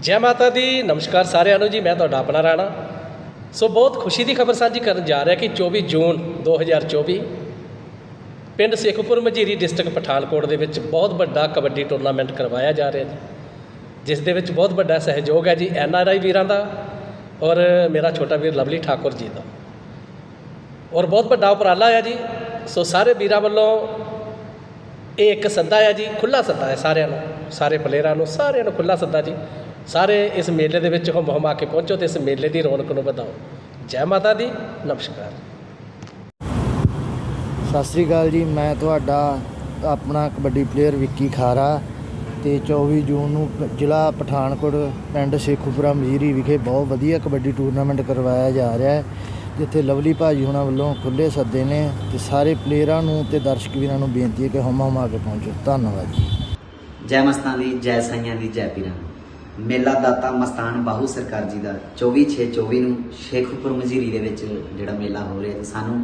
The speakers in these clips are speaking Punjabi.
ਜੈ ਮਾਤਾ ਦੀ। ਨਮਸਕਾਰ ਸਾਰਿਆਂ ਨੂੰ ਜੀ, ਮੈਂ ਤੁਹਾਡਾ ਆਪਣਾ ਰਾਣਾ। ਸੋ ਬਹੁਤ ਖੁਸ਼ੀ ਦੀ ਖਬਰ ਸਾਂਝੀ ਕਰਨ ਜਾ ਰਿਹਾ ਕਿ 24 ਜੂਨ 2024 ਪਿੰਡ ਸੇਖੂਪੁਰ ਮਜੀਰੀ ਡਿਸਟ੍ਰਿਕਟ ਪਠਾਨਕੋਟ ਦੇ ਵਿੱਚ ਬਹੁਤ ਵੱਡਾ ਕਬੱਡੀ ਟੂਰਨਾਮੈਂਟ ਕਰਵਾਇਆ ਜਾ ਰਿਹਾ ਜੀ। ਜਿਸ ਦੇ ਵਿੱਚ ਬਹੁਤ ਵੱਡਾ ਸਹਿਯੋਗ ਹੈ ਜੀ ਐਨ ਆਰ ਆਈ ਵੀਰਾਂ ਦਾ ਔਰ ਮੇਰਾ ਛੋਟਾ ਵੀਰ ਲਵਲੀ ਠਾਕੁਰ ਜੀ ਦਾ। ਔਰ ਬਹੁਤ ਵੱਡਾ ਉਪਰਾਲਾ ਹੈ ਜੀ। ਸੋ ਸਾਰੇ ਵੀਰਾਂ ਵੱਲੋਂ ਇਹ ਇੱਕ ਸੱਦਾ ਹੈ ਜੀ ਖੁੱਲਾ ਸੱਦਾ ਹੈ ਸਾਰਿਆਂ ਨੂੰ, ਸਾਰੇ ਪਲੇਅਰਾਂ ਨੂੰ, ਸਾਰਿਆਂ ਨੂੰ ਖੁੱਲਾ ਸੱਦਾ ਜੀ। ਸਾਰੇ ਇਸ ਮੇਲੇ ਦੇ ਵਿੱਚ ਹਮ ਹਮਾ ਕੇ ਪਹੁੰਚੋ ਤੇ ਇਸ ਮੇਲੇ ਦੀ ਰੌਣਕ ਨੂੰ ਵਧਾਓ। ਜੈ ਮਾਤਾ ਦੀ ਨਮਸਕਾਰ। ਸਤਿ ਸ੍ਰੀ ਅਕਾਲ ਜੀ ਮੈਂ ਤੁਹਾਡਾ ਆਪਣਾ ਕਬੱਡੀ ਪਲੇਅਰ ਵਿੱਕੀ ਖਾਰਾ ਤੇ 24 ਜੂਨ ਨੂੰ ਜ਼ਿਲ੍ਹਾ ਪਠਾਨਕੋਟ ਪਿੰਡ ਸੇਖੂਪੁਰਾ ਮਜੀਰੀ ਵਿਖੇ ਬਹੁਤ ਵਧੀਆ ਕਬੱਡੀ ਟੂਰਨਾਮੈਂਟ ਕਰਵਾਇਆ ਜਾ ਰਿਹਾ ਹੈ ਜਿੱਥੇ ਲਵਲੀ ਭਾਜੀ ਹੁਣਾਂ ਵੱਲੋਂ ਖੁੱਲੇ ਸੱਦੇ ਨੇ ਤੇ ਸਾਰੇ ਪਲੇਅਰਾਂ ਨੂੰ ਤੇ ਦਰਸ਼ਕ ਵੀਰਾਂ ਨੂੰ ਬੇਨਤੀ ਹੈ ਕਿ ਹਮਾ ਹਮਾ ਕੇ ਪਹੁੰਚੋ। ਧੰਨਵਾਦ ਜੀ। ਜੈ ਮਸਤਾਂ ਦੀ ਜੈ ਸਾਈਆਂ ਦੀ ਜੈ ਪੀਰਾਂ ਦੀ। ਮੇਲਾ ਦਾਤਾ ਮਸਤਾਨ ਬਾਹੂ ਸਰਕਾਰ ਜੀ ਦਾ 24/6/24 ਨੂੰ ਸ਼ੇਖੂਪੁਰ ਮਜੀਰੀ ਦੇ ਵਿੱਚ ਜਿਹੜਾ ਮੇਲਾ ਹੋ ਰਿਹਾ ਤੇ ਸਾਨੂੰ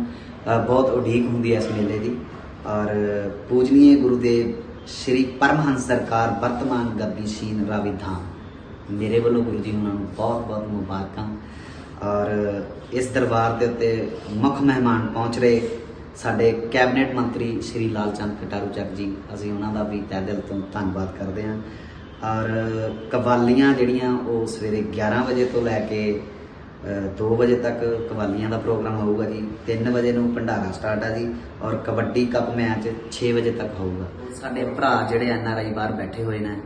ਬਹੁਤ ਉਡੀਕ ਹੁੰਦੀ ਹੈ ਇਸ ਮੇਲੇ ਦੀ। ਔਰ ਪੂਜਨੀਏ ਗੁਰੂਦੇਵ ਸ਼੍ਰੀ ਪਰਮਹੰਸ ਸਰਕਾਰ ਵਰਤਮਾਨ ਗੱਦੀਸ਼ੀਨ ਰਾਵੀ ਧਾਮ। ਮੇਰੇ ਵੱਲੋਂ ਗੁਰੂ ਜੀ ਉਹਨਾਂ ਨੂੰ ਬਹੁਤ ਬਹੁਤ ਮੁਬਾਰਕਾਂ। ਔਰ ਇਸ ਦਰਬਾਰ ਦੇ ਉੱਤੇ ਮੁੱਖ ਮਹਿਮਾਨ ਪਹੁੰਚ ਰਹੇ ਸਾਡੇ ਕੈਬਨਿਟ ਮੰਤਰੀ ਸ਼੍ਰੀ ਲਾਲਚੰਦ ਕਟਾਰੂ ਚੱਕ ਜੀ। ਅਸੀਂ ਉਹਨਾਂ ਦਾ ਵੀ ਤਹਿ ਦਿਲ ਤੋਂ ਧੰਨਵਾਦ ਕਰਦੇ ਹਾਂ। ਔਰ ਕਵਾਲੀਆਂ ਜਿਹੜੀਆਂ ਉਹ ਸਵੇਰੇ 11 ਵਜੇ ਤੋਂ ਲੈ ਕੇ 2 ਵਜੇ ਤੱਕ ਕਵਾਲੀਆਂ ਦਾ ਪ੍ਰੋਗਰਾਮ ਹੋਊਗਾ ਜੀ। 3 ਵਜੇ ਨੂੰ ਭੰਡਾਰਾ ਸਟਾਰਟ ਆ ਜੀ ਔਰ ਕਬੱਡੀ ਕੱਪ ਮੈਚ 6 ਵਜੇ ਤੱਕ ਹੋਊਗਾ। ਸਾਡੇ ਭਰਾ ਜਿਹੜੇ ਐਨ ਆਰ ਆਈ ਬਾਹਰ ਬੈਠੇ ਹੋਏ ਨੇ,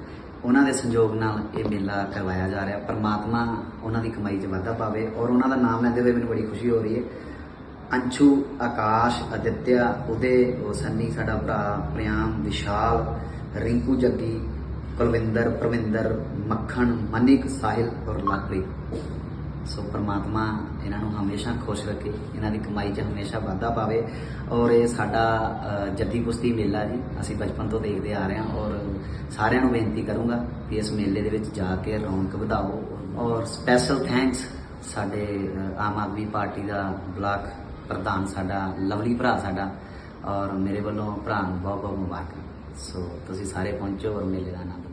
ਉਹਨਾਂ ਦੇ ਸੰਯੋਗ ਨਾਲ ਇਹ ਮੇਲਾ ਕਰਵਾਇਆ ਜਾ ਰਿਹਾ। ਪਰਮਾਤਮਾ ਉਹਨਾਂ ਦੀ ਕਮਾਈ 'ਚ ਵਾਧਾ ਪਾਵੇ ਔਰ ਉਹਨਾਂ ਦਾ ਨਾਮ ਲੈਂਦੇ ਹੋਏ ਮੈਨੂੰ ਬੜੀ ਖੁਸ਼ੀ ਹੋ ਰਹੀ ਹੈ। ਅੰਸ਼ੂ, ਆਕਾਸ਼, ਅਦਿੱਤਿਆ, ਉਦੇ, ਉਹ ਸੰਨੀ, ਸਾਡਾ ਭਰਾ ਪ੍ਰਿਆਮ, ਵਿਸ਼ਾਲ, ਰਿੰਕੂ ਜੱਗੀ ਕੁਲਵਿੰਦਰ ਪ੍ਰਵਿੰਦਰ ਮੱਖਣ ਮਨਿਕ ਸਾਹਿਲ ਔਰ ਲਵਪ੍ਰੀਤ ਸੋ ਪ੍ਰਮਾਤਮਾ ਇਹਨਾਂ ਨੂੰ ਹਮੇਸ਼ਾ ਖੁਸ਼ ਰੱਖੇ, ਇਹਨਾਂ ਦੀ ਕਮਾਈ 'ਚ ਹਮੇਸ਼ਾ ਵਾਧਾ ਪਾਵੇ। ਔਰ ਇਹ ਸਾਡਾ ਜੱਦੀ ਕੁਸ਼ਤੀ ਮੇਲਾ ਜੀ, ਅਸੀਂ ਬਚਪਨ ਤੋਂ ਦੇਖਦੇ ਆ ਰਹੇ ਹਾਂ ਔਰ ਸਾਰਿਆਂ ਨੂੰ ਬੇਨਤੀ ਕਰੂੰਗਾ ਕਿ ਇਸ ਮੇਲੇ ਦੇ ਵਿੱਚ ਜਾ ਕੇ ਰੌਣਕ ਵਧਾਓ। ਔਰ ਸਪੈਸ਼ਲ ਥੈਂਕਸ ਸਾਡੇ ਆਮ ਆਦਮੀ ਪਾਰਟੀ ਦਾ ਬਲਾਕ ਪ੍ਰਧਾਨ ਸਾਡਾ, ਲਵਲੀ ਭਰਾ ਸਾਡਾ ਔਰ ਮੇਰੇ ਵੱਲੋਂ ਭਰਾ ਨੂੰ ਬਹੁਤ ਬਹੁਤ ਮੁਬਾਰਕਾਂ। ਸੋ ਤੁਸੀਂ ਸਾਰੇ ਪਹੁੰਚੋ ਔਰ ਮੇਲੇ ਦਾ ਆਨੰਦ